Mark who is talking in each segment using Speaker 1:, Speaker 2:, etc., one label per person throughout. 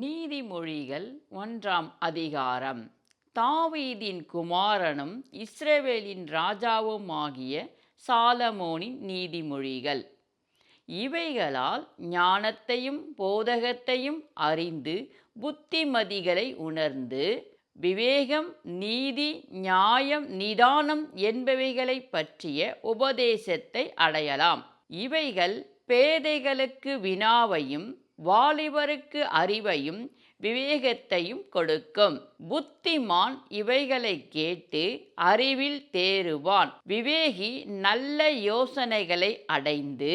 Speaker 1: நீதிமொழிகள் ஒன்றாம் அதிகாரம். தாவீதின் குமாரனும் இஸ்ரவேலின் ராஜாவுமாகிய சாலமோனின் நீதிமொழிகள். இவைகளால் ஞானத்தையும் போதகத்தையும் அறிந்து புத்திமதிகளை உணர்ந்து விவேகம் நீதி நியாயம் நிதானம் என்பவைகளை பற்றிய உபதேசத்தை அடையலாம். இவைகள் பேதைகளுக்கு வினாவையும் வாலிபருக்கு அறிவையும் விவேகத்தையும் கொடுக்கும். புத்திமான் இவைகளை கேட்டு அறிவில் தேறுவான். விவேகி நல்ல யோசனைகளை அடைந்து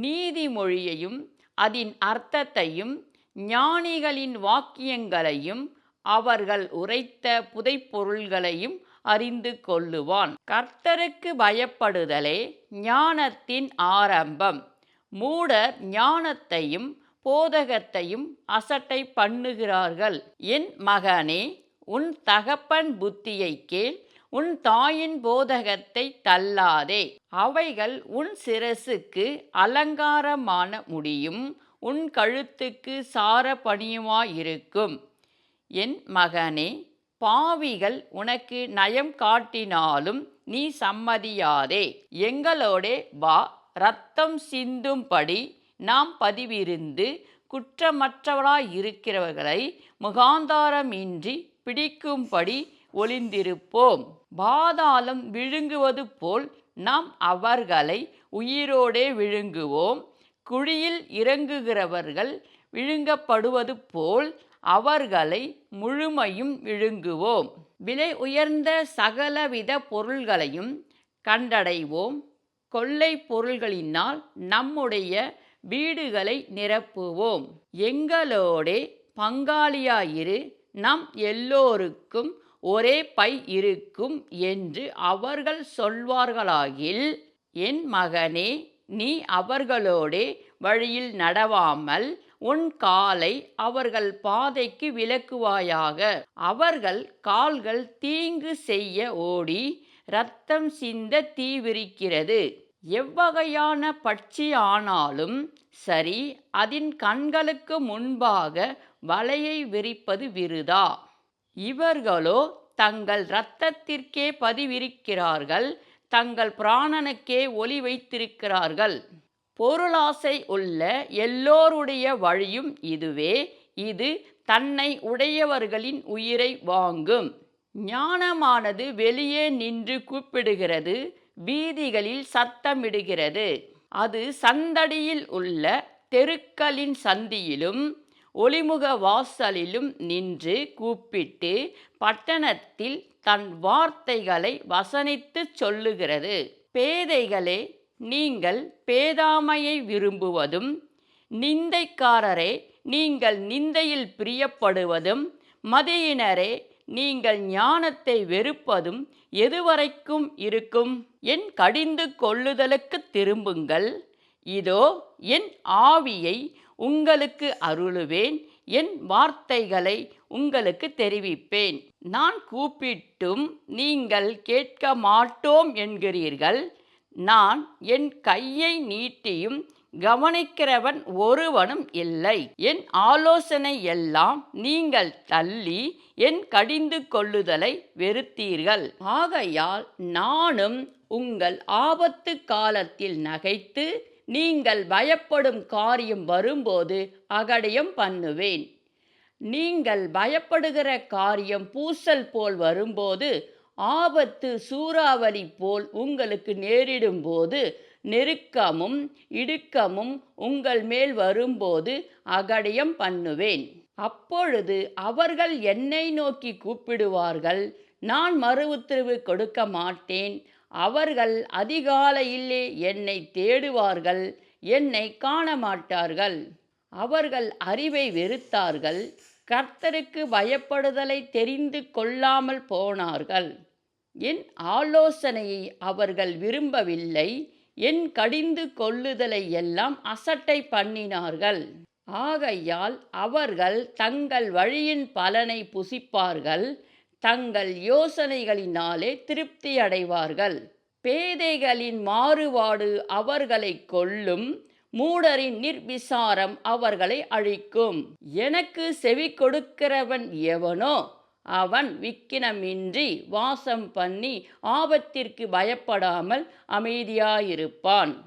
Speaker 1: நீதிமொழியையும் அதன் அர்த்தத்தையும் ஞானிகளின் வாக்கியங்களையும் அவர்கள் உரைத்த புதைப்பொருள்களையும் அறிந்து கொள்ளுவான். கர்த்தருக்கு பயப்படுதலே ஞானத்தின் ஆரம்பம். மூடர் ஞானத்தையும் போதகத்தையும் அசட்டை பண்ணுகிறார்கள். என் மகனே உன் தகப்பன் புத்தியை கேள். உன் தாயின் போதகத்தை தள்ளாதே. அவைகள் உன் சிரசுக்கு அலங்காரமான முடியும். உன் கழுத்துக்கு சார பணியுமாயிருக்கும் என் மகனே பாவிகள் உனக்கு நயம் காட்டினாலும் நீ சம்மதியாதே. எங்களோடே வா ரத்தம் சிந்தும்படி நாம் பதிவிருந்து குற்றமற்றவராயிருக்கிறவர்களை முகாந்தாரமின்றி பிடிக்கும்படி ஒளிந்திருப்போம். பாதாளம் விழுங்குவது போல் நாம் அவர்களை உயிரோடே விழுங்குவோம். குழியில் இறங்குகிறவர்கள் விழுங்கப்படுவது போல் அவர்களை முழுமையும் விழுங்குவோம். விலை உயர்ந்த சகலவித பொருள்களையும் கண்டடைவோம். கொள்ளை பொருள்களினால் நம்முடைய வீடுகளை நிரப்புவோம். எங்களோடே பங்காளியாயிரு. நம் எல்லோருக்கும் ஒரே பை இருக்கும் என்று அவர்கள் சொல்வார்களாகில் என் மகனே நீ அவர்களோடே வழியில் நடவாமல் உன் காலை அவர்கள் பாதைக்கு விலக்குவாயாக. அவர்கள் கால்கள் தீங்கு செய்ய ஓடி இரத்தம் சிந்த தீவிரிக்கிறது எவ்வகையான பட்சி ஆனாலும் சரி அதன் கண்களுக்கு முன்பாக வலையை விரிப்பது விருதா? இவர்களோ தங்கள் இரத்தத்திற்கே பதிவிருக்கிறார்கள் தங்கள் பிராணனுக்கே ஒளி வைத்திருக்கிறார்கள். பொருளாசை உள்ள எல்லோருடைய வழியும் இதுவே இது தன்னை உடையவர்களின் உயிரை வாங்கும். ஞானமானது வெளியே நின்று கூப்பிடுகிறது வீதிகளில் சத்தமிடுகிறது. அது சந்தடியில் உள்ள தெருக்களின் சந்தியிலும் ஒளிமுக வாசலிலும் நின்று கூப்பிட்டு பட்டணத்தில் தன் வார்த்தைகளை வசனித்து சொல்லுகிறது. பேதைகளே நீங்கள் பேதாமையை விரும்புவதும் நிந்தைக்காரரே நீங்கள் நிந்தையில் பிரியப்படுவதும் மதியினரே நீங்கள் ஞானத்தை வெறுப்பதும் எதுவரைக்கும் இருக்கும்? என் கடிந்து கொள்ளுதலுக்கு திரும்புங்கள். இதோ என் ஆவியை உங்களுக்கு அருளுவேன். என் வார்த்தைகளை உங்களுக்கு தெரிவிப்பேன். நான் கூப்பிட்டும் நீங்கள் கேட்க மாட்டோம் என்கிறீர்கள். நான் என் கையை நீட்டியும் கவனிக்கிறவன் ஒருவனும் இல்லை. என் ஆலோசனை எல்லாம் நீங்கள் தள்ளி என் கடிந்து கொள்ளுதலை வெறுத்தீர்கள். ஆகையால் நானும் உங்கள் ஆபத்து காலத்தில் நகைத்து நீங்கள் பயப்படும் காரியம் வரும்போது அகடயம் பண்ணுவேன். நீங்கள் பயப்படுகிற காரியம் பூசல் போல் வரும்போது ஆபத்து சூறாவளி போல் உங்களுக்கு நேரிடும்போது நெருக்கமும் இடுக்கமும் உங்கள் மேல் வரும்போது அகடயம் பண்ணுவேன். அப்பொழுது அவர்கள் என்னை நோக்கி கூப்பிடுவார்கள். நான் மறு உத்தரவு கொடுக்க மாட்டேன். அவர்கள் அதிகாலையிலே என்னை தேடுவார்கள். என்னை காண மாட்டார்கள் அவர்கள் அறிவை வெறுத்தார்கள். கர்த்தருக்கு பயப்படுதலை தெரிந்து கொள்ளாமல் போனார்கள். என் ஆலோசனையை அவர்கள் விரும்பவில்லை. என் கடிந்து கொள்ளுதலை எல்லாம் அசட்டை பண்ணினார்கள். ஆகையால் அவர்கள் தங்கள் வழியின் பலனை புசிப்பார்கள். தங்கள் யோசனைகளினாலே திருப்தி அடைவார்கள். பேதைகளின் மாறுபாடு அவர்களை கொல்லும் மூடரின் நிர்விசாரம் அவர்களை அழிக்கும். எனக்கு செவி கொடுக்கிறவன் எவனோ அவன் விக்கினமின்றி வாசம் பண்ணி ஆபத்திற்கு பயப்படாமல் அமைதியாயிருப்பான்.